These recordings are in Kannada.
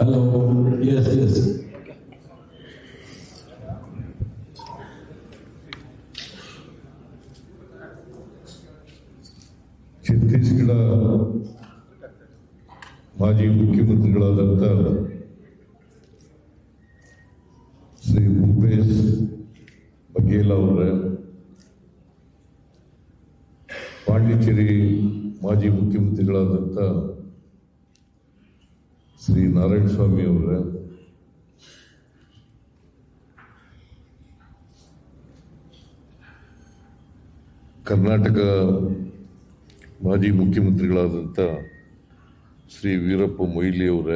Hello, yes, yes. ಛತ್ತೀಸ್ಗಢ ಮಾಜಿ ಮುಖ್ಯಮಂತ್ರಿಗಳಾದಂಥ ಶ್ರೀ ಭೂಪೇಶ್ ಬಘೇಲ್ ಅವರ ಪಾಂಡಿಚೇರಿ ಮಾಜಿ ಮುಖ್ಯಮಂತ್ರಿಗಳಾದಂಥ ಶ್ರೀ ನಾರಾಯಣ ಸ್ವಾಮಿ ಅವರ ಕರ್ನಾಟಕ ಮಾಜಿ ಮುಖ್ಯಮಂತ್ರಿಗಳಾದಂಥ ಶ್ರೀ ವೀರಪ್ಪ ಮೊಯ್ಲಿ ಅವರ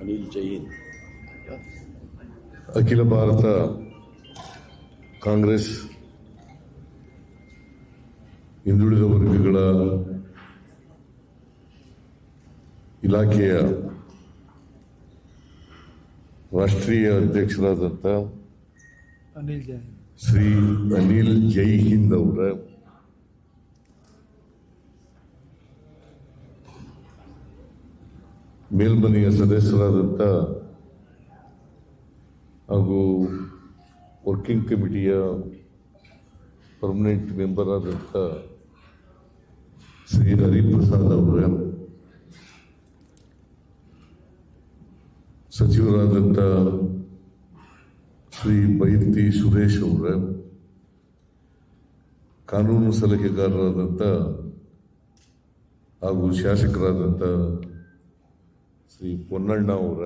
ಅನಿಲ್ ಜೈನ್. ಅಖಿಲ ಭಾರತ ಕಾಂಗ್ರೆಸ್ ಹಿಂದುಳಿದ ವರ್ಗಗಳ ಇಲಾಖೆಯ ರಾಷ್ಟ್ರೀಯ ಅಧ್ಯಕ್ಷರಾದಂಥ ಶ್ರೀ ಅನಿಲ್ ಜೈ ಹಿಂದ್ ಅವರ ಮೇಲ್ಮನೆಯ ಸದಸ್ಯರಾದಂಥ ಹಾಗೂ ವರ್ಕಿಂಗ್ ಕಮಿಟಿಯ ಪರ್ಮನೆಂಟ್ ಮೆಂಬರ್ ಆದಂಥ ಶ್ರೀ ಹರಿಪ್ರಸಾದ್ ಅವರ. ಸಚಿವರಾದಂಥ ಶ್ರೀ ಬೈರ್ತಿ ಸುರೇಶ್ ಅವರ, ಕಾನೂನು ಸಲಹೆಗಾರರಾದಂಥ ಹಾಗೂ ಶಾಸಕರಾದಂಥ ಶ್ರೀ ಪೊನ್ನಣ್ಣ ಅವರ,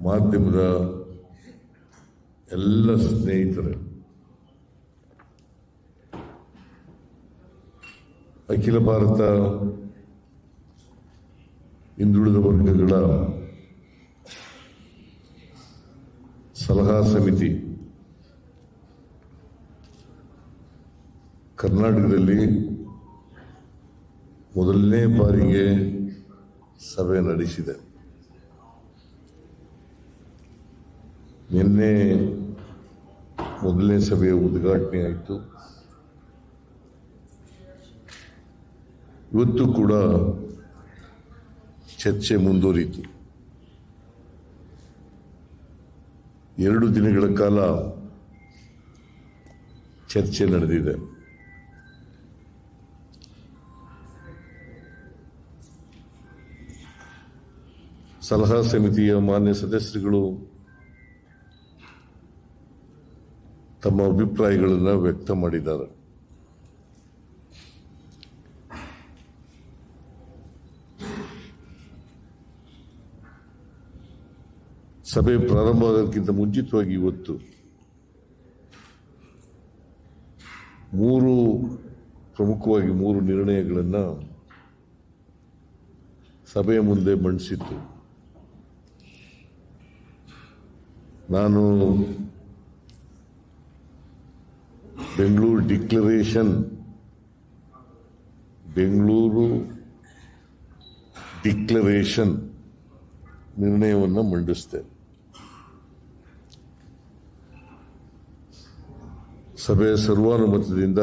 ಮಾಧ್ಯಮದ ಎಲ್ಲ ಸ್ನೇಹಿತರೆ. ಅಖಿಲ ಭಾರತ ಹಿಂದುಳಿದ ವರ್ಗಗಳ ಸಲಹಾ ಸಮಿತಿ ಕರ್ನಾಟಕದಲ್ಲಿ ಮೊದಲನೇ ಬಾರಿಗೆ ಸಭೆ ನಡೆಸಿದೆ. ನಿನ್ನೆ ಮೊದಲನೇ ಸಭೆಯ ಉದ್ಘಾಟನೆ ಆಯಿತು ಇವತ್ತು ಕೂಡ ಚರ್ಚೆ ಮುಂದುವರಿತು ಎರಡು ದಿನಗಳ ಕಾಲ ಚರ್ಚೆ ನಡೆದಿದೆ. ಸಲಹಾ ಸಮಿತಿಯ ಮಾನ್ಯ ಸದಸ್ಯರುಗಳು ತಮ್ಮ ಅಭಿಪ್ರಾಯಗಳನ್ನು ವ್ಯಕ್ತ ಮಾಡಿದ್ದಾರೆ. ಸಭೆ ಪ್ರಾರಂಭ ಆಗೋದಕ್ಕಿಂತ ಮುಂಚಿತವಾಗಿ ಇವತ್ತು ಮೂರು ಪ್ರಮುಖವಾಗಿ ಮೂರು ನಿರ್ಣಯಗಳನ್ನು ಸಭೆಯ ಮುಂದೆ ಮಂಡಿಸಿತ್ತು. ನಾನು ಬೆಂಗಳೂರು ಡಿಕ್ಲರೇಷನ್ ಬೆಂಗಳೂರು ಡಿಕ್ಲರೇಷನ್ ನಿರ್ಣಯವನ್ನು ಮಂಡಿಸಿದೆ. ಸಭೆಯ ಸರ್ವಾನುಮತದಿಂದ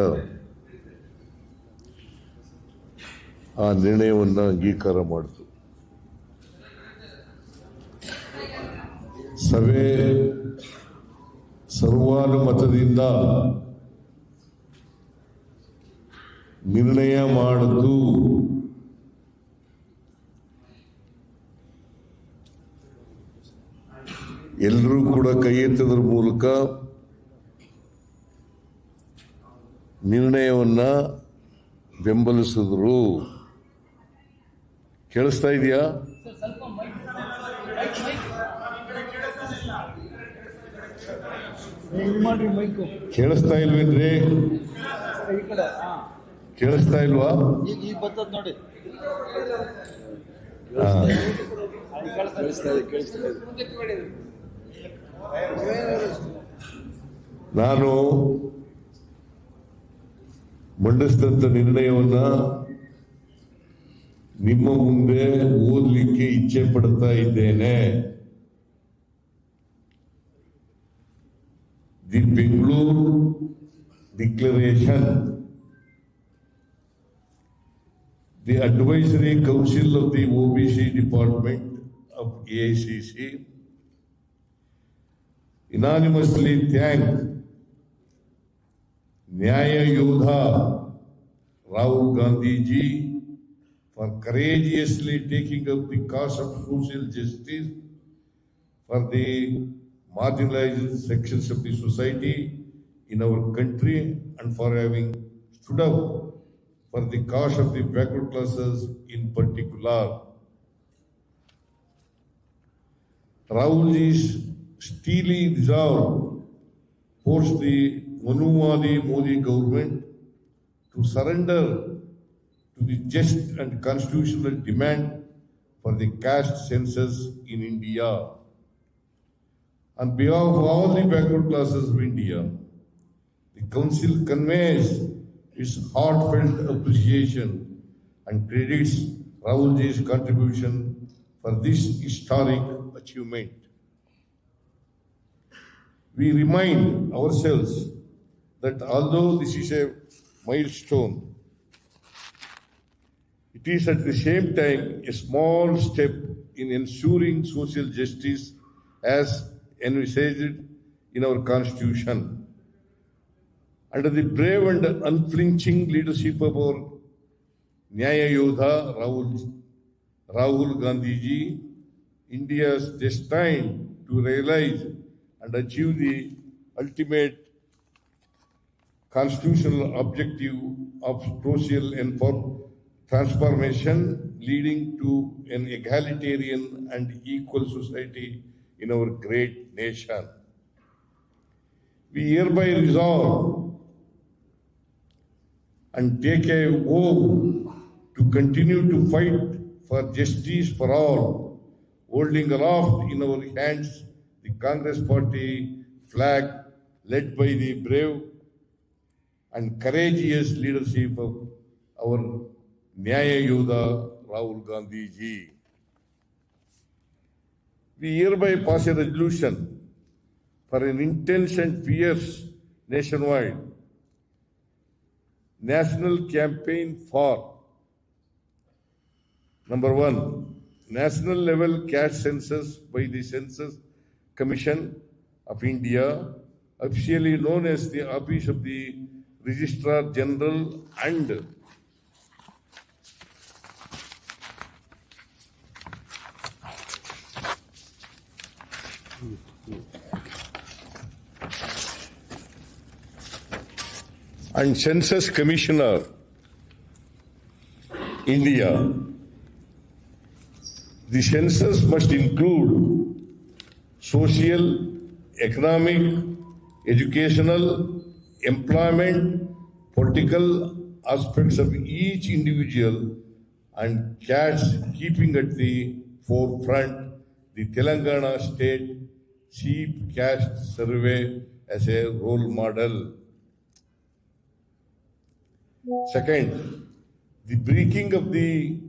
ಆ ನಿರ್ಣಯವನ್ನು ಅಂಗೀಕಾರ ಮಾಡಿತು. ಸಭೆ ಸರ್ವಾನುಮತದಿಂದ ನಿರ್ಣಯ ಮಾಡಿತು. ಎಲ್ಲರೂ ಕೂಡ ಕೈ ಎತ್ತದ್ರ ಮೂಲಕ ನಿರ್ಣಯವನ್ನ ಬೆಂಬಲಿಸಿದ್ರು. ಕೇಳಿಸ್ತಾ ಇದೆಯಾ? ಕೇಳಿಸ್ತಾ ಇಲ್ವೇನ್ರಿ? ಕೇಳಿಸ್ತಾ ಇಲ್ವಾ? ನಾನು ಮಂಡಿಸಿದಂಥ ನಿರ್ಣಯವನ್ನ ನಿಮ್ಮ ಮುಂದೆ ಓದಲಿಕ್ಕೆ ಇಚ್ಛೆ ಪಡ್ತಾ ಇದ್ದೇನೆ. The Bengaluru declaration. The advisory council of the OBC department of AICC unanimously thanks Nyay Yoddha Rahul Gandhi ji for courageously taking up the of social justice for the marginalise section of the society in our country and for having stood for the cause of the backward classes in particular Rahul ji steely resolve force the Manumadi Modi government to surrender to the just and constitutional demand for the caste census in India. On behalf of all the backward classes of India, the Council conveys its heartfelt appreciation and credits Rahulji's contribution for this historic achievement. We remind ourselves that although this is a milestone, it is at the same time a small step in ensuring social justice as envisaged in our Constitution. Under the brave and unflinching leadership of our Nyaya Yodha Rahul, Rahul Gandhi ji, India is destined to realize and achieve the ultimate constitutional objective of social and for transformation leading to an egalitarian and equal society in our great nation. We hereby resolve and take a vow to continue to fight for justice for all, holding aloft in our hands the Congress Party flag led by the brave and courageous leadership of our Nyaya Yoda Rahul Gandhi ji. We hereby pass a resolution for an intense and fierce nationwide national campaign for number one, national level cash census by the Census Commission of India, officially known as the Office of the Registrar General and and Census Commissioner, India. The census must include social, economic, educational, employment, political aspects of each individual and caste keeping at the forefront the Telangana State Chief Caste Survey as a role model. Second, the breaking of the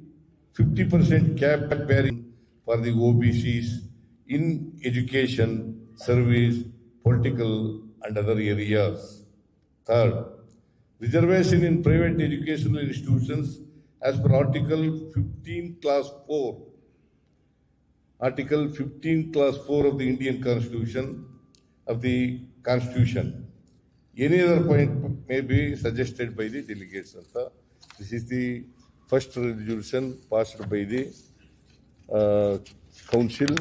50% cap bearing for the OBCs in education, service, political, and other areas. Third, reservation in private educational institutions as per Article 15, Class 4. Article 15, Class 4 of the Indian Constitution of the Constitution. Any other point may be suggested by the delegates. This is the first resolution passed by the uh, council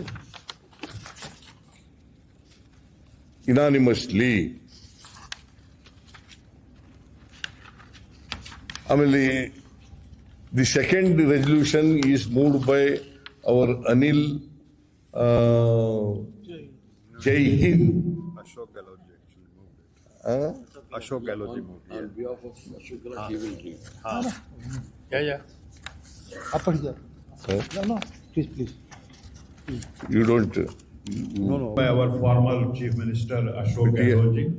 unanimously. Amelie, the second resolution is moved by our Anil uh, Jai Hind. Ashok Galoji actually moved it. Huh? Ashok Galoji moved it. On behalf of Ashok Galoji, will. Yeah, yeah. Up and there. Sir? No, no. Please, please. please. You don't. Uh, no, no. By our former Chief Minister Ashok Galoji.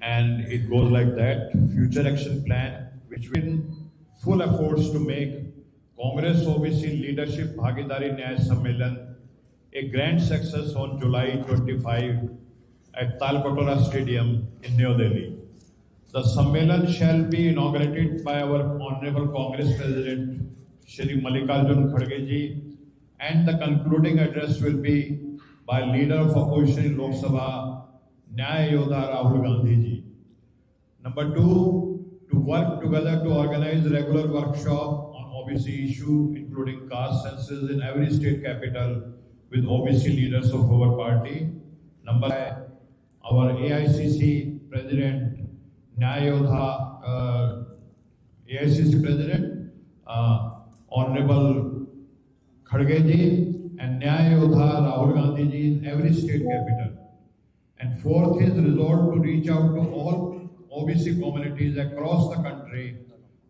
And it goes like that. Future action plan which will full efforts to make Congress OBC Leadership Bhagidari Nyaya Sammelan a grand success on July 25 at Talkotara Stadium in New Delhi. The Sammelan shall be inaugurated by our Honorable Congress President Shri Mallikarjun Kharge ji and the concluding address will be by Leader of Opposition Lok Sabha, Nyaya Yodha Rahul Gandhi ji. Number two, to work together to organize regular workshop on OBC issue, including caste census in every state capital with OBC leaders of our party. Number five, our AICC President, Nyayodha, uh, AICC President, uh, Honorable Kharge ji and Nyayodha Rahul Gandhi ji in every state capital. And fourth is resolve to reach out to all OBC communities across the country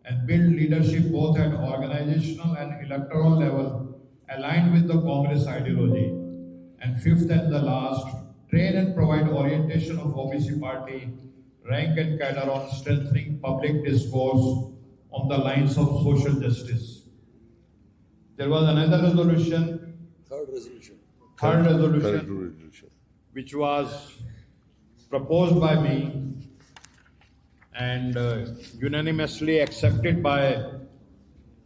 and build leadership both at organizational and electoral level aligned with the Congress ideology. And fifth and the last, train and provide orientation of OBC party, rank and cadre on strengthening public discourse on the lines of social justice. There was another resolution, Third resolution. third Third resolution, resolution. which was proposed by me and uh, unanimously accepted by,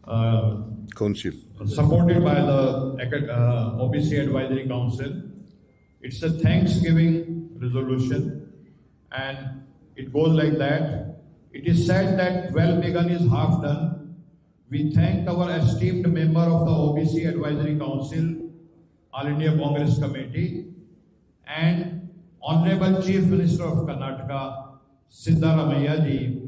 uh, Council. supported by the uh, OBC Advisory Council. It's a Thanksgiving resolution and it goes like that. It is said that well begun is half done. We thank our esteemed member of the OBC Advisory Council, All India Congress Committee, and Honorable Chief Minister of Karnataka, Siddaramaiah ji,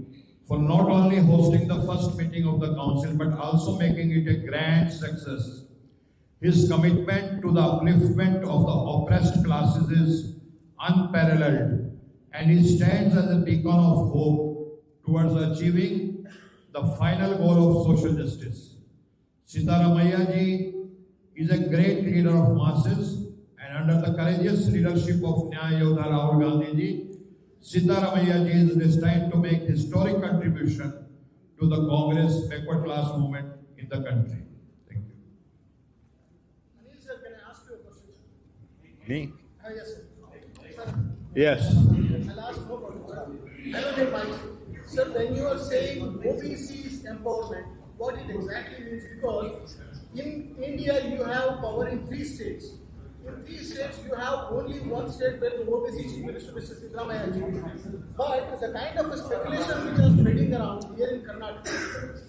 for not only hosting the first meeting of the council but also making it a grand success. His commitment to the upliftment of the oppressed classes is unparalleled and he stands as a beacon of hope towards achieving the final goal of social justice. Sitaramaya ji is a great leader of masses and under the courageous leadership of Nyaya Yodha Rahul Gandhi Sitaramaya ji is destined to make historic contribution to the Congress backward class movement in the country. Thank you. Anil sir, can I ask you a question? Me? Ah, yes, sir. Sir, Yes. I'll ask no problem, sir. I know. Sir, when you are saying OBC's empowerment, what it exactly means because in India you have power in three states In three states you have only one state where the OBC chief minister Mr. Siddaramaiah ji. But the kind of a speculation which is spreading around here in Karnataka,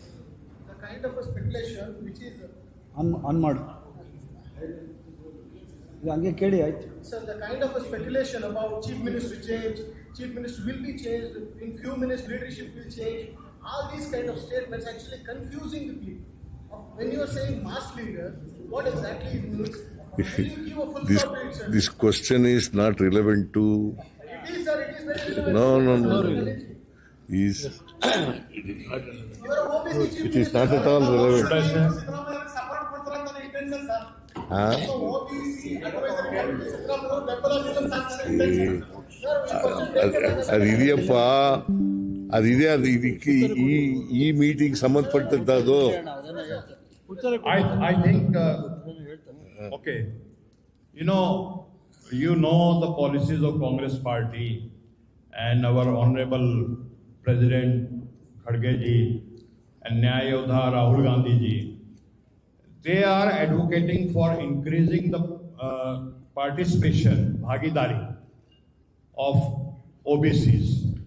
the kind of a speculation which is on on ಮಾಡು ಇದು ಹಂಗೆ ಕೇಳಿ ಆಯ್ತು Sir, the kind of a speculation about chief minister change, chief minister will be changed, in few minutes leadership will change, all these kind of statements actually confusing the people. Uh, When you are saying mass leader, what exactly it means? Will you give a full This, stop to it, sir? this question is not relevant to, It is, sir, it is very relevant. no, no, no. No, no. really. Is, You are a OBC chief It is minister. not at all relevant. Should I say? Siddaramaiah support ಕೊಡ್ತಾರಂತ ನನ್ನ intention, sir. Huh? So OBC advisory committee Siddaramaiah ಬೆಂಬಲ ನೀಡಲು ಸಾಧ್ಯ ಇದೆ, intention. Sir, ಈ question take it as a- ಅದು ಇದೆಯಪ್ಪ ಅದಿದೆ ಅದು ಇದಕ್ಕೆ ಈ ಈ ಮೀಟಿಂಗ್ ಸಂಬಂಧಪಟ್ಟದ್ದು ಅದು I, I think, uh, okay, you know, you know the policies of Congress party and our honorable President Kharge ji and Nyaya Yodha Rahul Gandhi ji. They are advocating for increasing the uh, participation, bhagidari of OBCs.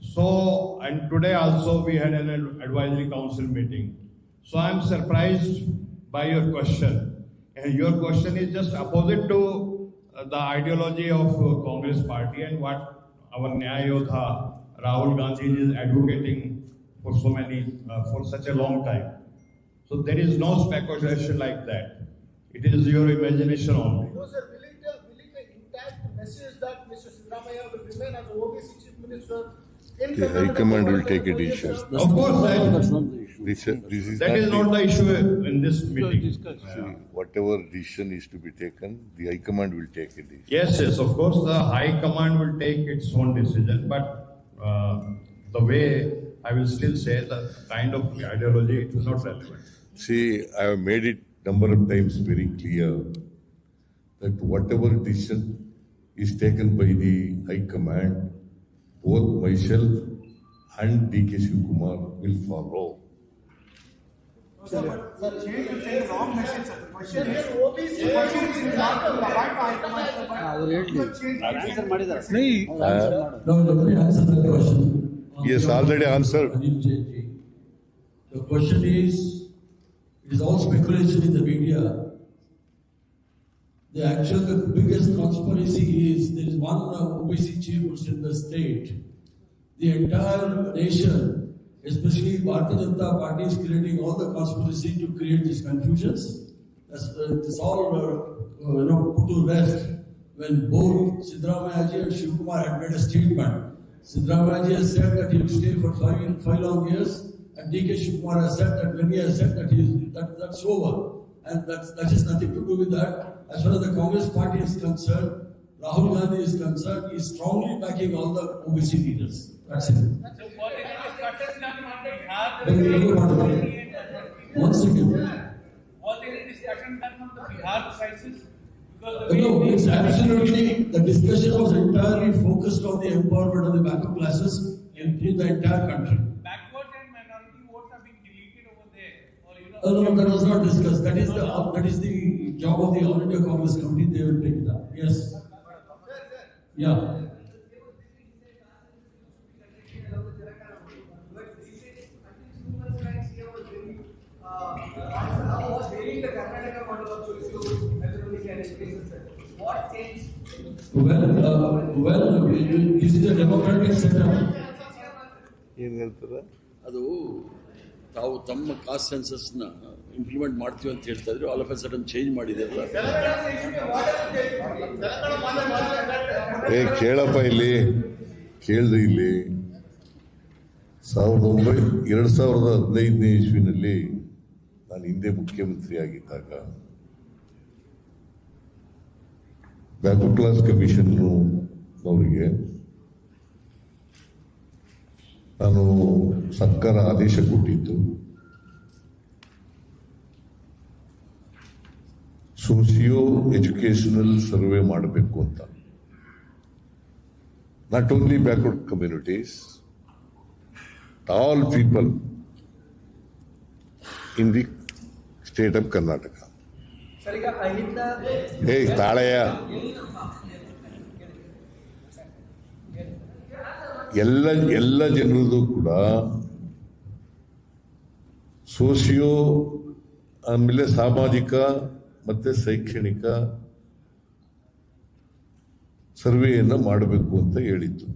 So, and today also we had an advisory council meeting. So I am surprised by your question. And your question is just opposite to uh, the ideology of uh, Congress party and what our Nyaya Yodha Rahul Gandhi is advocating for so many, uh, for such a long time. So there is no speculation like that. It is your imagination only. No, sir, will it, uh, will it intact message that Mr. Siddaramaiah will remain as OBC chief minister? in The Karnataka High Command will take a four years, decision. sir? Of course, that- That's not the issue. this, this is that is not the issue in this meeting. See, Whatever decision is to be taken, the High Command will take a decision. Yes, yes, of course, the high command will take its own decision, but uh, the way, I will still say the kind of ideology, it is not relevant. See, I have made it number of times very clear that whatever decision is taken by the High Command, both myself and DK Shivkumar will follow. Yes, already answered. The question is, it is all speculation in the media. The actual the biggest conspiracy is there is one OBC chief who's in the state. The entire nation especially Bharatiya Janata Party is creating all the conspiracy to create these confusions. That's, uh, this all, uh, you know, put to rest when both Siddharamayaji and Shivkumar had made a statement. Siddharamayaji has said that he will stay for five, five long years, and DK Shivkumar has said that when he has said that that, that's over. And that, that has nothing to do with that. As far as the Congress party is concerned, Rahul Gandhi is concerned, he is strongly backing all the OBC leaders. That's it. Very, very wonderful. One second. Was there any discussion done on the Bihar crisis? Because the No, it's absolutely, the discussion was entirely focused on the empowerment of the backup classes in, in the entire country. backward and minority votes are being deleted over there, or you know. No, no, that was not discussed. That is the, that is the job of the All India Congress Committee. They will take it up. Yes. Yeah. What changed? Well, uh, well, this is a democratic setup. ಏನ್ ಹೇಳ್ತಾರೆ ಅದು ತಾವು ತಮ್ಮ ಕಾಸ್ಟ್ ಸೆನ್ಸಸ್ನ ಇಂಪ್ಲಿಮೆಂಟ್ ಮಾಡ್ತೀವಿ ಅಂತ ಹೇಳ್ತಾ ಇದ್ರು all of a sudden change ಮಾಡಿದಾರಲ್ಲ ಏ ಕೇಳಪ್ಪ ಇಲ್ಲಿ ಕೇಳ್ದು ಇಲ್ಲಿ ಸಾವಿರದ ಒಂಬೈ ಎರಡ್ ಸಾವಿರದ ಹದಿನೈದನೇ ಇಸ್ವಿನಲ್ಲಿ ನಾನು ಹಿಂದೆ ಮುಖ್ಯಮಂತ್ರಿ ಆಗಿದ್ದಾಗ ವ್ಯಾಕು ಕ್ಲಾಸ್ ಕಮಿಷನ್ರು ಅವರಿಗೆ. ನಾನು ಸರ್ಕಾರ ಆದೇಶ ಕೊಟ್ಟಿದ್ದು. ಸೋಸಿಯೋ ಎಜುಕೇಶನಲ್ ಸರ್ವೇ ಮಾಡಬೇಕು ಅಂತ. Not only backward communities all people in the state of Karnataka ಏ ತಾಳೆಯ. ಎಲ್ಲ ಎಲ್ಲ ಜನರದು ಕೂಡ ಸೋಸಿಯೋ, ಆಮೇಲೆ ಸಾಮಾಜಿಕ ಮತ್ತೆ ಶೈಕ್ಷಣಿಕ ಸರ್ವೆಯನ್ನು ಮಾಡಬೇಕು ಅಂತ ಹೇಳಿತ್ತು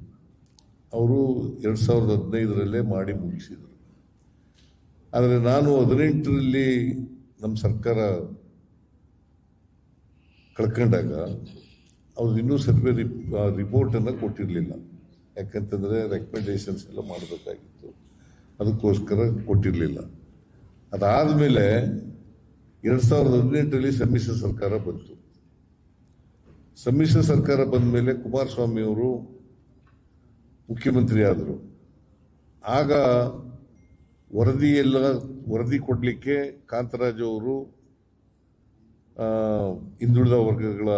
ಅವರು ಎರಡು ಸಾವಿರದ ಹದಿನೈದರಲ್ಲೇ ಮಾಡಿ ಮುಗಿಸಿದರು. ಆದರೆ ನಾನು ಹದಿನೆಂಟರಲ್ಲಿ ನಮ್ಮ ಸರ್ಕಾರ ಕಳ್ಕೊಂಡಾಗ ಅವ್ರು ಇನ್ನೂ ಸರ್ವೆ ರಿಪೋರ್ಟನ್ನು ಕೊಟ್ಟಿರಲಿಲ್ಲ. ಯಾಕಂತಂದರೆ ರೆಕಮೆಂಡೇಷನ್ಸ್ ಎಲ್ಲ ಮಾಡಬೇಕಾಗಿತ್ತು. ಅದಕ್ಕೋಸ್ಕರ ಕೊಟ್ಟಿರಲಿಲ್ಲ. ಅದಾದಮೇಲೆ ಎರಡು ಸಾವಿರದ ಹದಿನೆಂಟರಲ್ಲಿ ಸಮ್ಮಿಶ್ರ ಸರ್ಕಾರ ಬಂತು. ಸಮ್ಮಿಶ್ರ ಸರ್ಕಾರ ಬಂದ ಮೇಲೆ ಕುಮಾರಸ್ವಾಮಿ ಅವರು ಮುಖ್ಯಮಂತ್ರಿ ಆದರು. ಆಗ ಎಲ್ಲ ವರದಿ ಕೊಡಲಿಕ್ಕೆ ಕಾಂತರಾಜ್ ಅವರು ಹಿಂದುಳಿದ ವರ್ಗಗಳ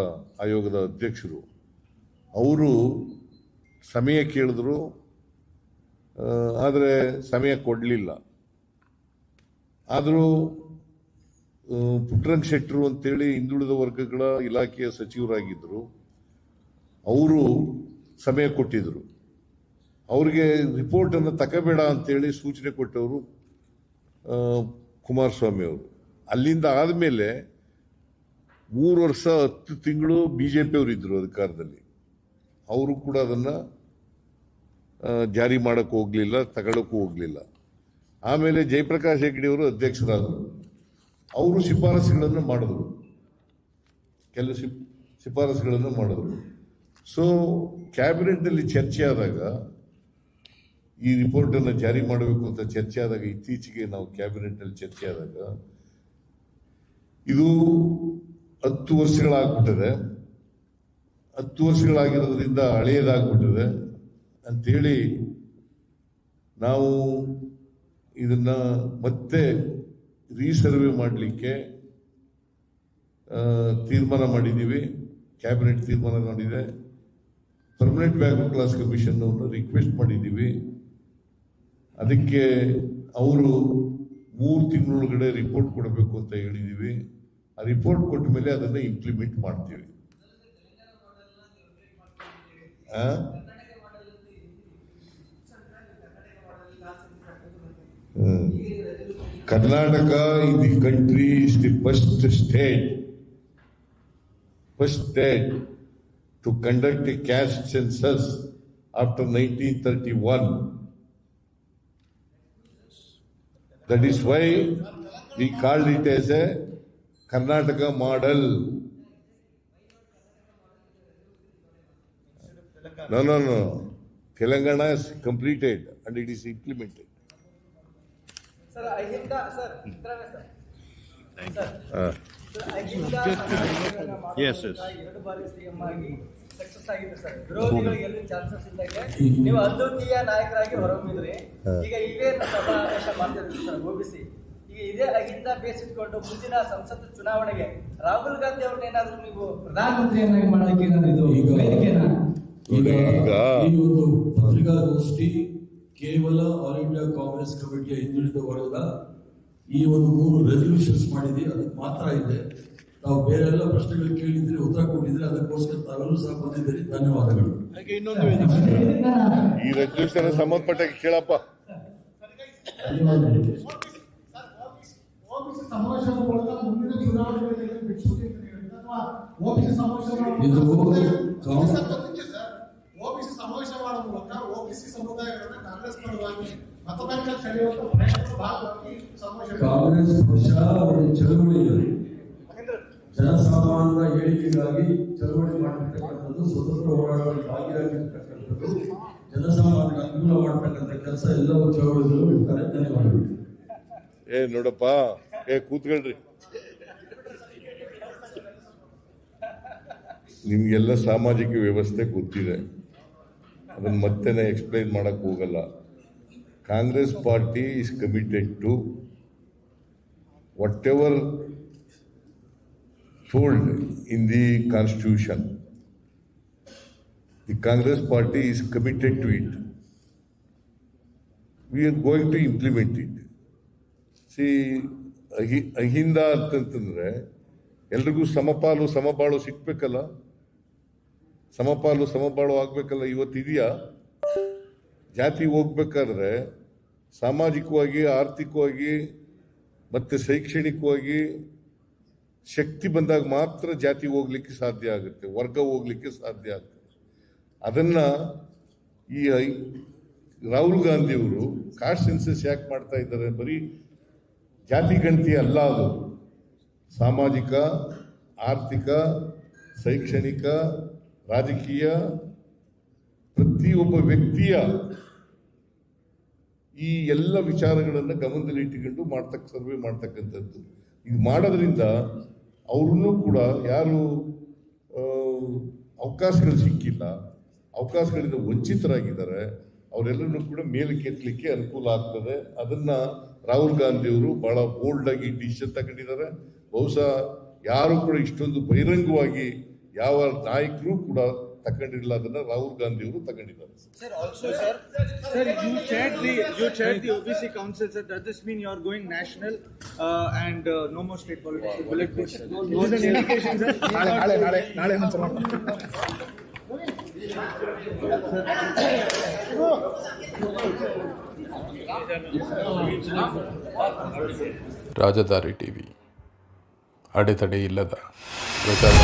ಆಯೋಗದ ಅಧ್ಯಕ್ಷರು, ಅವರು ಸಮಯ ಕೇಳಿದ್ರು ಆದರೆ ಸಮಯ ಕೊಡಲಿಲ್ಲ. ಆದರೂ ಪುಟ್ಟರಂಗ ಶೆಟ್ಟರು ಅಂತೇಳಿ ಹಿಂದುಳಿದ ವರ್ಗಗಳ ಇಲಾಖೆಯ ಸಚಿವರಾಗಿದ್ದರು ಅವರು ಸಮಯ ಕೊಟ್ಟಿದ್ದರು ಅವರಿಗೆ ರಿಪೋರ್ಟನ್ನು ತಗೋಬೇಡ ಅಂತೇಳಿ ಸೂಚನೆ ಕೊಟ್ಟವರು ಕುಮಾರಸ್ವಾಮಿ ಅವರು. ಅಲ್ಲಿಂದ ಆದಮೇಲೆ ಮೂರು ವರ್ಷ, ಹತ್ತು ತಿಂಗಳು ಬಿ ಜೆ ಪಿಯವರು ಇದ್ದರು ಅಧಿಕಾರದಲ್ಲಿ. ಅವರು ಕೂಡ ಅದನ್ನು ಜಾರಿ ಮಾಡೋಕ್ಕೆ ಹೋಗಲಿಲ್ಲ ತಗೊಳ್ಳೋಕ್ಕೂ ಹೋಗಲಿಲ್ಲ. ಆಮೇಲೆ ಜಯಪ್ರಕಾಶ್ ಹೆಗ್ಡೆಯವರು ಅಧ್ಯಕ್ಷರಾದರು. ಅವರು ಶಿಫಾರಸುಗಳನ್ನು ಮಾಡಿದ್ರು. ಕೆಲವು ಶಿಫ್ ಶಿಫಾರಸುಗಳನ್ನು ಮಾಡಿದ್ರು. ಸೊ ಕ್ಯಾಬಿನೆಟ್ನಲ್ಲಿ ಚರ್ಚೆ ಆದಾಗ, ಈ ರಿಪೋರ್ಟನ್ನು ಜಾರಿ ಮಾಡಬೇಕು ಅಂತ ಚರ್ಚೆ ಆದಾಗ, ಇತ್ತೀಚೆಗೆ ನಾವು ಕ್ಯಾಬಿನೆಟ್ನಲ್ಲಿ ಚರ್ಚೆ ಆದಾಗ, ಇದು ಹತ್ತು ವರ್ಷಗಳಾಗ್ಬಿಟ್ಟಿದೆ. ಹತ್ತು ವರ್ಷಗಳಾಗಿರೋದ್ರಿಂದ ಹಳೆಯದಾಗ್ಬಿಟ್ಟಿದೆ ಅಂಥೇಳಿ ನಾವು ಇದನ್ನ ಮತ್ತೆ ರೀಸರ್ವೆ ಮಾಡಲಿಕ್ಕೆ ತೀರ್ಮಾನ ಮಾಡಿದ್ದೀವಿ. ಕ್ಯಾಬಿನೆಟ್ ತೀರ್ಮಾನ ಮಾಡಿದೆ. Permanent backward class commission request ಮಾಡಿದ್ದೀವಿ. ಅದಕ್ಕೆ ಅವರು ಮೂರು ತಿಂಗಳೊಳಗಡೆ ರಿಪೋರ್ಟ್ ಕೊಡಬೇಕು ಅಂತ ಹೇಳಿದೀವಿ ಆ ರಿಪೋರ್ಟ್ ಕೊಟ್ಟ ಮೇಲೆ ಅದನ್ನು ಇಂಪ್ಲಿಮೆಂಟ್ ಮಾಡ್ತೀವಿ ಆ? Hmm. Karnataka in the country is the first state first state to conduct a caste census after nineteen thirty one that is why we called it as a Karnataka model. No, no, no. Telangana is completed and it is implemented. Sir AHINDA sir ಚಿತ್ರವೇ sir Uh, sir AHINDA ಸಮಾಜವನ್ನ ಮಾಡೋದ್ರಿಂದ Yes, yes. ಎರಡು ಬಾರಿ ಸಿಎಂ ಆಗಿ ಸಕ್ಸಸ್ ಆಗಿದೆ ಸರ್ ವಿರೋಧಿಗಳು ಎಲ್ಲಿ ಚಾನ್ಸಸ್ ಇದ್ದಾಗ ನೀವು ಅದ್ವಿತೀಯ ನಾಯಕರಾಗಿ ಹೊರಹೊಮ್ಮಿದ್ರಿ. ಈಗ ಇವೇ ಸಮಾವೇಶ ಮಾಡ್ತಿದ್ರಿ ಸರ್ ಓಬಿಸಿ ಈಗ ಇದೇ ಅಹಿಂದ ಬೇಸಿಟ್ಕೊಂಡು ಮುಂದಿನ ಸಂಸತ್ ಚುನಾವಣೆಗೆ ರಾಹುಲ್ ಗಾಂಧಿ ಅವ್ರನ್ನ ಏನಾದ್ರು ನೀವು ಪ್ರಧಾನಮಂತ್ರಿಯನ್ನಾಗಿ ಮಾಡೋಕೆ ಏನಾದ್ರು ಇದು ಈಗ ಈ ಒಂದು ಪತ್ರಿಕಾಗೋಷ್ಠಿ ಕೇವಲ ಆಲ್ ಇಂಡಿಯಾ ಕಾಂಗ್ರೆಸ್ ಕಮಿಟಿಯ ಹಿಂದುಳಿದ ವರ್ಗದ ಈ ಒಂದು ಮೂರು ರೆಸಲ್ಯೂಷನ್ಸ್ ಮಾಡಿದ್ವಿ ಅದಕ್ಕೆ ಮಾತ್ರ ಇದೆ ತಾವು ಬೇರೆ ಎಲ್ಲ ಪ್ರಶ್ನೆಗಳು ಕೇಳಿದ್ರೆ ಉತ್ತರ ಕೊಟ್ಟಿದ್ರೆ ಅದಕ್ಕೋಸ್ಕರ ತಾವೆಲ್ಲರೂ ಸಹ ಬಂದಿದ್ದೀರಿ ಧನ್ಯವಾದಗಳು ಈ ರೆಸಲ್ಯೂಷನ್ ಸಂಬಂಧಪಟ್ಟ ಕೇಳಪ್ಪ ಧನ್ಯವಾದಗಳು ಸಮಾವೇಶದ ಮೂಲಕ ಮುಂದಿನ ಚುನಾವಣೆಗಳಿಗೆ ಬಿಡಿಸುತ್ತೆ ಅಂತ ಹೇಳಿದ್ರೆ ಅಥವಾ ಓಬಿಸಿ ಸಮಾವೇಶ ಇದು ಕಾಂಗ್ರೆಸ್ ಓಬಿಸಿ ಸಮಾವೇಶ ಮಾಡುವ ಮೂಲಕ ಓಬಿಸಿ ಸಮುದಾಯಗಳನ್ನ ಕಾಂಗ್ರೆಸ್ ಪರವಾಗಿ ಮತ ಬ್ಯಾಂಕ್ ಸೆಳೆಯುವಂತ ಪ್ರಯತ್ನದ ಭಾಗವಾಗಿ ಸಮಾವೇಶ ಕಾಂಗ್ರೆಸ್ ಪಕ್ಷ ಒಂದು ಚಳವಳಿಯಲ್ಲಿ ಜನಸಾಮಾನ್ಯರ ಏಳಿಗೆಗಾಗಿ ಚಳವಳಿ ಮಾಡಿರ್ತಕ್ಕಂಥದ್ದು ಸ್ವತಂತ್ರ ಹೋರಾಟದಲ್ಲಿ ಭಾಗಿಯಾಗಿರ್ತಕ್ಕಂಥದ್ದು ಜನಸಾಮಾನ್ಯರಿಗೆ ಅನುಕೂಲ ಮಾಡತಕ್ಕಂಥ ಕೆಲಸ ಎಲ್ಲವೂ ಚಳವಳಿಗಳು ಇರ್ತಾರೆ ಧನ್ಯವಾದಗಳು ಏ ನೋಡಪ್ಪ ಏ, ಕೂತ್ಕೊಳ್ರಿ. ನಿಮಗೆಲ್ಲ ಸಾಮಾಜಿಕ ವ್ಯವಸ್ಥೆ ಗೊತ್ತಿದೆ. ಅದನ್ನು ಮತ್ತೆ ಎಕ್ಸ್ಪ್ಲೈನ್ ಮಾಡಕ್ ಹೋಗಲ್ಲ. Congress party is committed to whatever told in the constitution the Congress party is committed to it we are going to implement it see ಅಹಿ, AHINDA ಅಂತಂತಂದ್ರೆ ಎಲ್ರಿಗೂ ಸಮಪಾಲು ಸಮಬಾಳು ಸಿಗ್ಬೇಕಲ್ಲ ಸಮಪಾಲು ಸಮಬಾಳು ಆಗ್ಬೇಕಲ್ಲ? ಇವತ್ತಿದೆಯಾ? ಜಾತಿ ಹೋಗ್ಬೇಕಾದ್ರೆ ಸಾಮಾಜಿಕವಾಗಿ, ಆರ್ಥಿಕವಾಗಿ, ಮತ್ತೆ ಶೈಕ್ಷಣಿಕವಾಗಿ ಶಕ್ತಿ ಬಂದಾಗ ಮಾತ್ರ ಜಾತಿ ಹೋಗ್ಲಿಕ್ಕೆ ಸಾಧ್ಯ ಆಗುತ್ತೆ, ವರ್ಗ ಹೋಗ್ಲಿಕ್ಕೆ ಸಾಧ್ಯ ಆಗುತ್ತೆ. ಅದನ್ನ ಈ ರಾಹುಲ್ ಗಾಂಧಿಯವರು ಕಾಸ್ಟ್ ಸೆನ್ಸಸ್ ಯಾಕೆ ಮಾಡ್ತಾ ಇದ್ದಾರೆ? ಬರೀ ಜಾತಿ ಗಣತಿ ಅಲ್ಲ ಅದು. ಸಾಮಾಜಿಕ, ಆರ್ಥಿಕ, ಶೈಕ್ಷಣಿಕ, ರಾಜಕೀಯ, ಪ್ರತಿಯೊಬ್ಬ ವ್ಯಕ್ತಿಯ ಈ ಎಲ್ಲ ವಿಚಾರಗಳನ್ನು ಗಮನದಲ್ಲಿಟ್ಟುಕೊಂಡು ಮಾಡ್ತಕ್ಕ, ಸರ್ವೆ ಮಾಡ್ತಕ್ಕಂಥದ್ದು. ಇದು ಮಾಡೋದ್ರಿಂದ ಅವ್ರನ್ನೂ ಕೂಡ ಯಾರು ಅವಕಾಶಗಳು ಸಿಕ್ಕಿಲ್ಲ. ಅವಕಾಶಗಳಿಂದ ವಂಚಿತರಾಗಿದ್ದಾರೆ. ಅವರೆಲ್ಲರನ್ನೂ ಕೂಡ ಮೇಲಕ್ಕೆತ್ತಲಿಕ್ಕೆ ಅನುಕೂಲ ಆಗ್ತದೆ. ಅದನ್ನ ರಾಹುಲ್ ಗಾಂಧಿ ಅವರು ಬಹಳ ಬೋಲ್ಡ್ ಆಗಿ ಡಿಸಿಷನ್ ತಗೊಂಡಿದ್ದಾರೆ. ಬಹುಶಃ ಯಾರು ಕೂಡ ಇಷ್ಟೊಂದು ಬಹಿರಂಗವಾಗಿ ಯಾವ ನಾಯಕರು ಕೂಡ ತಕೊಂಡಿರಲ್ಲ ಅದನ್ನ ರಾಹುಲ್ ಗಾಂಧಿ ಅವರು ತಗೊಂಡಿದ್ದಾರೆ sir also sir you the you ನಾಳೆ ನಾಳೆ ನಾಳೆ ರಾಜಧಾರಿ ಟಿವಿ. ಅಡೆತಡೆ ಇಲ್ಲದ ಪ್ರಚಾರ